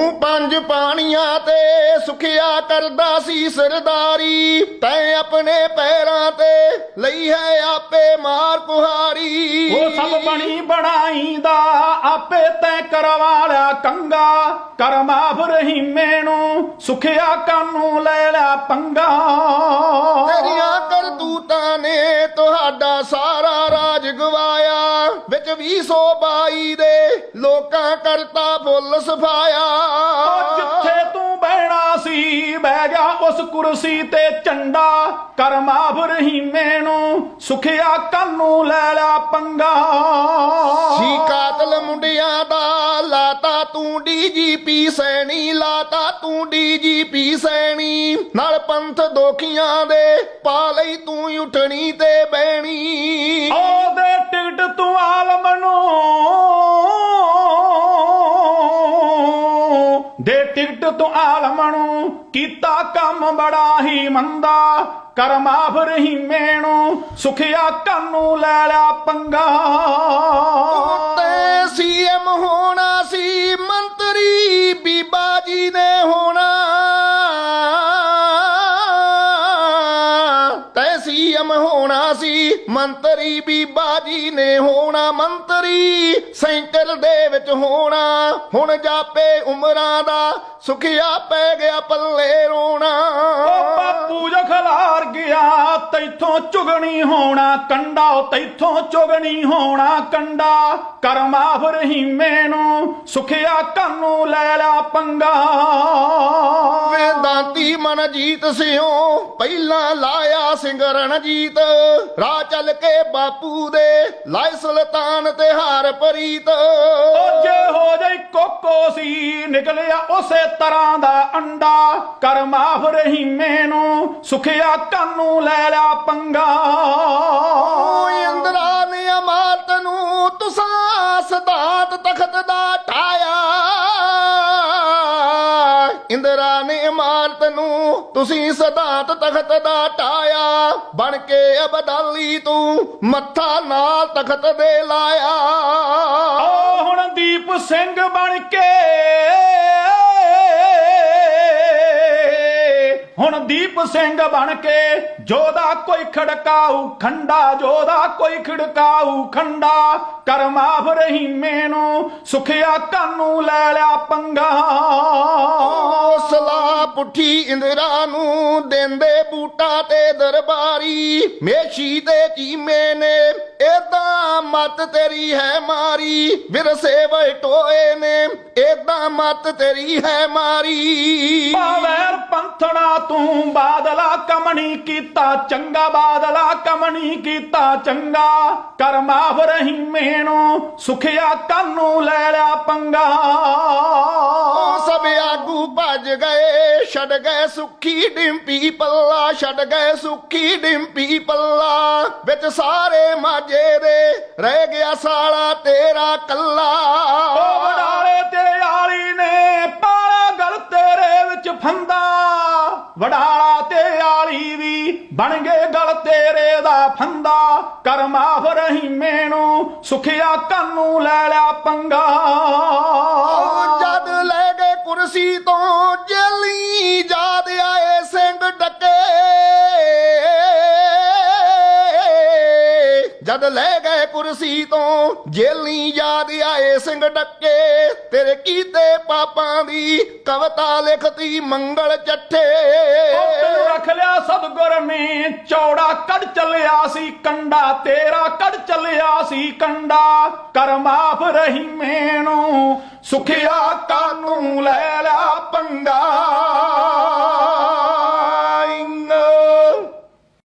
ਤੂੰ ਪੰਜ ਪਾਣੀਆਂ ਤੇ ਸੁਖਿਆ ਕਰਦਾ ਸੀ ਸਰਦਾਰੀ ਤੈਂ ਆਪਣੇ ਪੈਰਾਂ ਤੇ ਲਈ ਹੈ ਆਪੇ ਮਾਰ ਕੁਹਾਰੀ ਉਹ ਸਭ ਬਣੀ ਬਣਾਈਂਦਾ ਆਪੇ ਤੈ ਕਰਵਾ ਲਿਆ ਕੰਗਾ। ਕਰ ਮਾਫ ਰਹੀਮੇ ਨੂੰ ਸੁਖਿਆ ਕਾਨੂੰ ਲੈ ਲਿਆ ਪੰਗਾ। ਤੇਰੀਆਂ ਕਰਤੂਤਾਂ ਨੇ ਤੁਹਾਡਾ ਸਾਰਾ ਰਾਜ ਗਵਾਇਆ। ਵਿੱਚ 222 ਦੇ ਲੋਕਾਂ ਕਰਤਾ ਫੁੱਲ ਸਫਾਇਆ। ਉਹ ਜਿੱਥੇ ਤੂੰ ਬਹਿਣਾ ਸੀ, ਬਹਿ ਗਿਆ ਉਸ ਕੁਰਸੀ ਤੇ ਝੰਡਾ ਕਰਮਾ ਮਾਫ ਨੂੰ, ਸੁਖਿਆ ਕੰਨੂ ਲੈ ਲਿਆ ਪੰਗਾ। ਤੂੰ ਡੀਜੀਪੀ ਸੈਣੀ ਲਾਤਾ ਤੂੰ ਡੀਜੀਪੀ ਸੈਣੀ। ਨਾਲ ਪੰਥ ਦੋਖੀਆਂ ਦੇ ਪਾ ਲਈ ਤੂੰ ਉਠਣੀ ਤੇ ਬਹਿਣੀ। ਉਹਦੇ ਟਿਕਟ ਤੂੰ ਆਲਮ ਨੂੰ। ਦੇ ਟਿਕਟ ਤੂੰ ਆਲਮ ਨੂੰ ਕੀਤਾ ਕੰਮ ਬੜਾ ਹੀ ਮੰਦਾ। ਕਰ ਮਾਫ ਰਹੀਮੇ ਨੂੰ ਸੁਖਿਆ ਕਾਨੂੰ ਲੈ ਲਿਆ ਪੰਗਾ। ਤੇ ਸੀਐਮ ਹੋਣਾ ਸੀ ਤੈ ਹੋਣਾ ਸੀ, ਮੰਤਰੀ ਬੀਬਾ ਜੀ ਨੇ ਹੋਣਾ, ਮੰਤਰੀ ਸੈਂਟਰ ਦੇ ਵਿੱਚ ਹੋਣਾ। ਹੁਣ ਜਾਪੇ ਉਮਰਾਂ ਦਾ, ਸੁਖਿਆ ਪੈ ਗਿਆ ਪੱਲੇ ਰੋਣਾ। ਉਹ ਬਾਪੂ ਜੋ ਖਲਾਰ ਗਿਆ, ਤੈਥੋਂ ਚੁਗਣੀ ਹੋਣਾ, ਕੰਡਾ ਤੈਥੋਂ ਚੁਗਣੀ ਹੋਣਾ, ਕੰਡਾ। ਕਰਮਾ ਮਾਫ ਨੂੰ, ਸੁਖਿਆ ਕੰਨੂ ਲੈ ਲਿਆ ਪੰਗਾ। ਵੇਦਾਂਤੀ ਮਨ ਜੀਤ ਸਿਓ ਪਹਿਲਾਂ ਲਾਇਆ ਸਿੰਘ ਰਣਜੀਤ। ਰਾਹ ਚੱਲ ਕੇ ਬਾਪੂ ਦੇ ਲਾਇ ਸੁਲਤਾਨ ਤੇ ਹਾਰ ਪ੍ਰੀਤ। ਜੇ ਹੋ ਜਾਈ ਕੋਕੋ ਸੀ ਨਿਕਲਿਆ ਉਸੇ ਤਰ੍ਹਾਂ ਦਾ ਅੰਡਾ। ਕਰ ਮਾਫ ਰਹੀਮੇ ਨੂੰ ਸੁਖਿਆ ਕਾਨੂੰ ਲੈ ਲਿਆ ਪੰਗਾ। ਇੰਦਰਾ ਨੇ ਅਮਾਰਤ ਨੂੰ ਤੁਸਾਂ ਸਦਾਤ ਤਖਤ ਦਾ ਢਾਇਆ ਇੰਦਰਾ ਨੇ ਇਮਾਰਤ ਨੂੰ ਤੁਸੀਂ ਸਦਾਤ ਤਖਤ ਦਾ ਟਾਇਆ। ਬਣ ਕੇ ਅਬਦਾਲੀ ਤੂੰ ਮੱਥਾ ਨਾਲ ਤਖਤ ਦੇ ਲਾਇਆ। ਓ ਹੁਣ ਦੀਪ ਸਿੰਘ ਬਣ ਕੇ, ਹੁਣ ਦੀਪ ਸਿੰਘ ਬਣ ਕੇ, ਜੋਦਾ ਕੋਈ ਖੜਕਾਊ, ਖੰਡਾ ਜੋਦਾ ਕੋਈ ਖੜਕਾਊ, ਖੰਡਾ ਕਰ ਮਾਫ ਰਹੀਮੇ ਨੂੰ ਸੁਖਿਆ ਕਾਨੂੰ ਲੈ ਲਿਆ ਪੰਗਾ। ਪੁੱਠੀ ਇੰਦਰਾ ਨੂੰ ਦਿੰਦੇ ਬੂਟਾ ਤੇ ਦਰਬਾਰੀ ਮੇਸ਼ੀ ਤੇ ਚੀਮੇ ਨੇ। ਏਦਾਂ ਮਤ ਤੇਰੀ ਹੈ ਮਾਰੀ ਵਿਰਸੇ ਵਟੋਏ ਨੇ। ਏਦਾਂ ਮਤ ਤੇਰੀ ਹੈ ਮਾਰੀ। ਪਾਵੈਰ ਪੰਥਣਾ ਤੂੰ ਬਾਦਲਾ ਕਮਣੀ ਕੀਤਾ ਚੰਗਾ ਬਾਦਲਾ ਕਮਣੀ ਕੀਤਾ ਚੰਗਾ। ਕਰ ਮਾਫ ਰਹੀਮੇ ਨੂੰ ਸੁਖਿਆ ਕਾਨੂੰ ਲੈ ਲਿਆ ਪੰਗਾ। ਸਭ ਆਗੂ ਭੱਜ ਗਏ ਛੱਡ ਗਏ ਸੁੱਖੀ ਡਿੰਪੀ ਪੱਲਾ ਛੱਡ ਗਏ ਸੁੱਖੀ ਡਿੰਪੀ ਪੱਲਾ। ਵਿੱਚ ਸਾਰੇ ਮਾਝੇ ਦੇ ਰਹਿ ਗਿਆ ਸਾਲਾ ਤੇਰਾ ਕੱਲਾ। ਉਹ ਵਡਾਲੇ ਤੇਰੇ ਆਲੀ ਨੇ ਪਾਲਾ ਗਲ ਤੇਰੇ ਵਿੱਚ ਫੰਦਾ। ਵਡਾਲਾ ਤੇ ਆਲੀ ਵੀ ਬਣ ਗਏ ਗਲ ਤੇਰੇ ਦਾ ਫੰਦਾ। ਕਰ ਮਾਫ ਰਹੀਮੇ ਨੂੰ ਸੁਖਿਆ ਕਾਨੂੰ ਲੈ ਲਿਆ ਪੰਗਾ। ਜਦ ਲੈ ਗਏ ਕੁਰਸੀ ਤੋਂ ਜਦ ਲੈ ਗਏ ਕੁਰਸੀ ਤੋਂ ਜੇਲੀ ਯਾਦ ਆਏ ਸਿੰਘ ਡੱਕੇ। ਤੇਰੇ ਕੀਤੇ ਪਾਪਾਂ ਦੀ ਕਵਤਾ ਲਿਖਤੀ ਮੰਗਲ ਚੱਠੇ। ਤੈਨੂੰ ਰੱਖ ਲਿਆ ਸਤਗੁਰ ਨੇ, ਚੌੜਾ ਕੱਢ ਚੱਲਿਆ ਸੀ ਕੰਡਾ, ਤੇਰਾ ਕੱਢ ਚੱਲਿਆ ਸੀ ਕੰਡਾ। ਕਰ ਮਾਫ ਰਹੀ ਨੂੰ ਸੁਖਿਆ ਕਾਨੂੰ ਲੈ ਲਿਆ ਪੰਗਾ।